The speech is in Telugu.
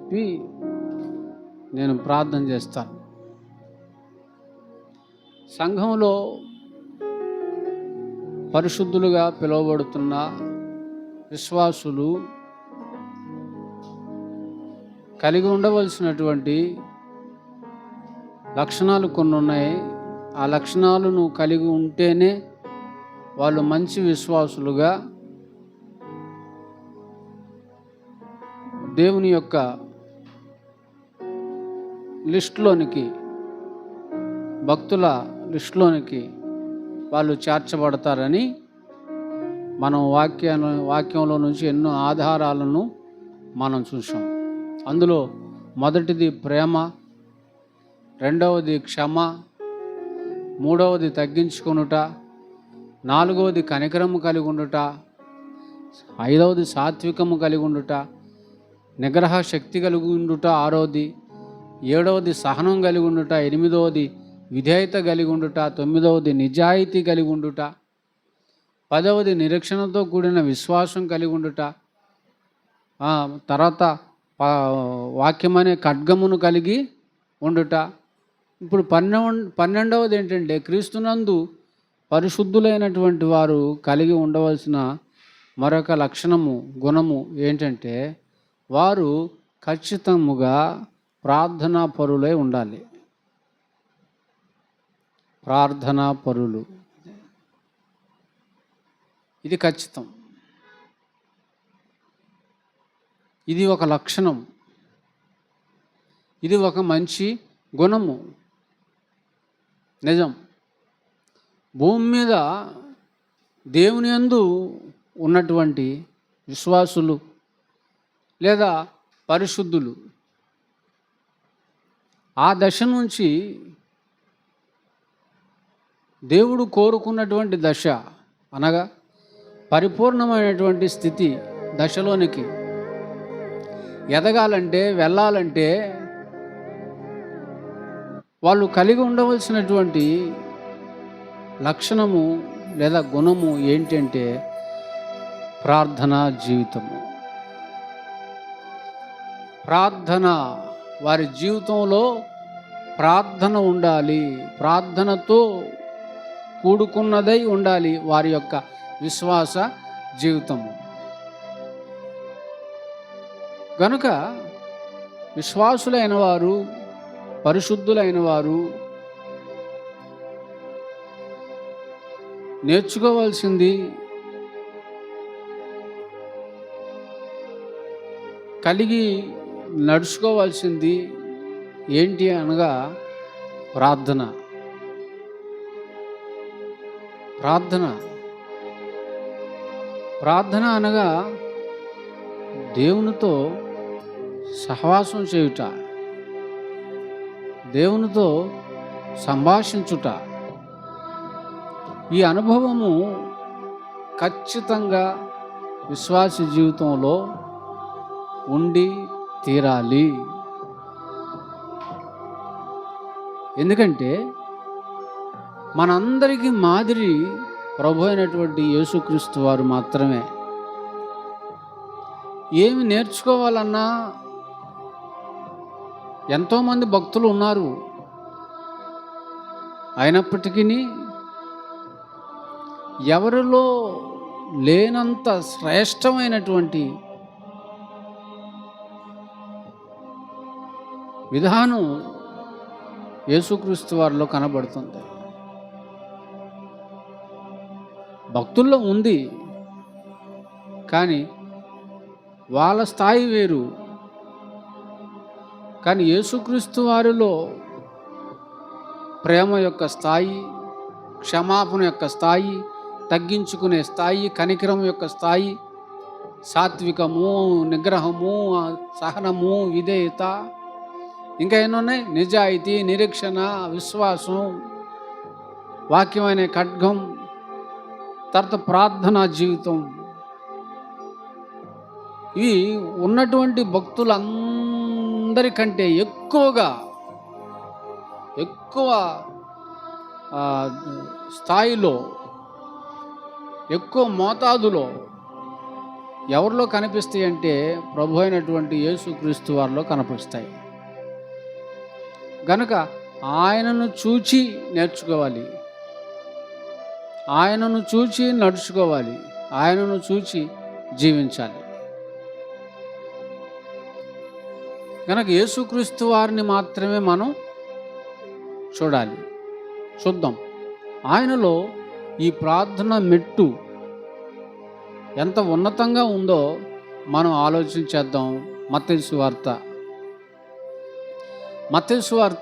చెప్పి నేను ప్రార్థన చేస్తాను. సంఘంలో పరిశుద్ధులుగా పిలువబడుతున్న విశ్వాసులు కలిగి ఉండవలసినటువంటి లక్షణాలు కొన్ని ఉన్నాయి. ఆ లక్షణాలను కలిగి ఉంటేనే వాళ్ళు మంచి విశ్వాసులుగా దేవుని యొక్క లిస్టులోనికి భక్తుల లిస్టులోనికి వాళ్ళు చేర్చబడతారని మనం వాక్యాల వాక్యంలో నుంచి ఎన్నో ఆధారాలను మనం చూసాం అందులో మొదటిది ప్రేమ రెండవది క్షమ మూడవది తగ్గించుకొనుట నాలుగవది కనికరము కలిగి ఉండుట ఐదవది సాత్వికము కలిగి ఉండుట నిగ్రహ శక్తి కలిగి ఉండుట ఆరోది ఏడవది సహనం కలిగి ఉండుట ఎనిమిదవది విధేయత కలిగి ఉండుట తొమ్మిదవది నిజాయితీ కలిగి ఉండుట పదవది నిరీక్షణతో కూడిన విశ్వాసం కలిగి ఉండుట తర్వాత వాక్యమనే ఖడ్గమును కలిగి ఉండుట. ఇప్పుడు పన్నెండు పన్నెండవది ఏంటంటే క్రీస్తునందు పరిశుద్ధులైనటువంటి వారు కలిగి ఉండవలసిన మరొక లక్షణము గుణము ఏంటంటే వారు ఖచ్చితముగా ప్రార్థనా పరులై ఉండాలి. ప్రార్థనా పరులు. ఇది ఖచ్చితం. ఇది ఒక లక్షణం. ఇది ఒక మంచి గుణము. నిజం. భూమి మీద దేవుని యందు ఉన్నటువంటి విశ్వాసులు లేదా పరిశుద్ధులు ఆ దశ నుంచి దేవుడు కోరుకున్నటువంటి దశ అనగా పరిపూర్ణమైనటువంటి స్థితి దశలోనికి. ఎదగాలంటే వెళ్ళాలంటే వాళ్ళు కలిగి ఉండవలసినటువంటి లక్షణము లేదా గుణము ఏంటంటే ప్రార్థనా జీవితము. ప్రార్థన వారి జీవితంలో ప్రార్థన ఉండాలి. ప్రార్థనతో కూడుకున్నదై ఉండాలి వారి యొక్క విశ్వాస జీవితము గనుక విశ్వాసులైన వారు పరిశుద్ధులైన వారు నేర్చుకోవాల్సింది కలిగి నడుచుకోవాల్సింది ఏంటి అనగా ప్రార్థన. ప్రార్థన. ప్రార్థన అనగా దేవునితో సహవాసం చేయుట. దేవునితో సంభాషించుట. ఈ అనుభవము ఖచ్చితంగా విశ్వాస జీవితంలో ఉండి తీరాలి. ఎందుకంటే మనందరికీ మాదిరి ప్రభు అయినటువంటి యేసుక్రీస్తు వారు మాత్రమే. ఏమి నేర్చుకోవాలన్నా ఎంతోమంది భక్తులు ఉన్నారు. అయినప్పటికీ ఎవరిలో లేనంత శ్రేష్టమైనటువంటి విధానం యేసుక్రీస్తు వారిలో కనబడుతుంది. భక్తుల్లో ఉంది. కానీ వాళ్ళ స్థాయి వేరు. కానీ యేసుక్రీస్తు వారిలో ప్రేమ యొక్క స్థాయి క్షమాపణ యొక్క స్థాయి తగ్గించుకునే స్థాయి కనికరం యొక్క స్థాయి సాత్వికము నిగ్రహము సహనము విధేయత ఇంకా ఎన్నున్నాయి? నిజాయితీ నిరీక్షణ విశ్వాసం వాక్యమైన ఖడ్గం తర్వాత ప్రార్థనా జీవితం. ఇవి ఉన్నటువంటి భక్తులందరికంటే ఎక్కువగా ఎక్కువ స్థాయిలో ఎక్కువ మోతాదులో ఎవరిలో కనిపిస్తాయి అంటే ప్రభు అయినటువంటి యేసుక్రీస్తు వారిలో కనిపిస్తాయి. గనుక ఆయనను చూచి నేర్చుకోవాలి. ఆయనను చూచి నడుచుకోవాలి. ఆయనను చూచి జీవించాలి. కనుక యేసుక్రీస్తు వారిని మాత్రమే మనం చూడాలి. చూద్దాం. ఆయనలో ఈ ప్రార్థన మెట్టు ఎంత ఉన్నతంగా ఉందో మనం ఆలోచించేద్దాం మత్స్సు వార్త. మత్స్సు వార్త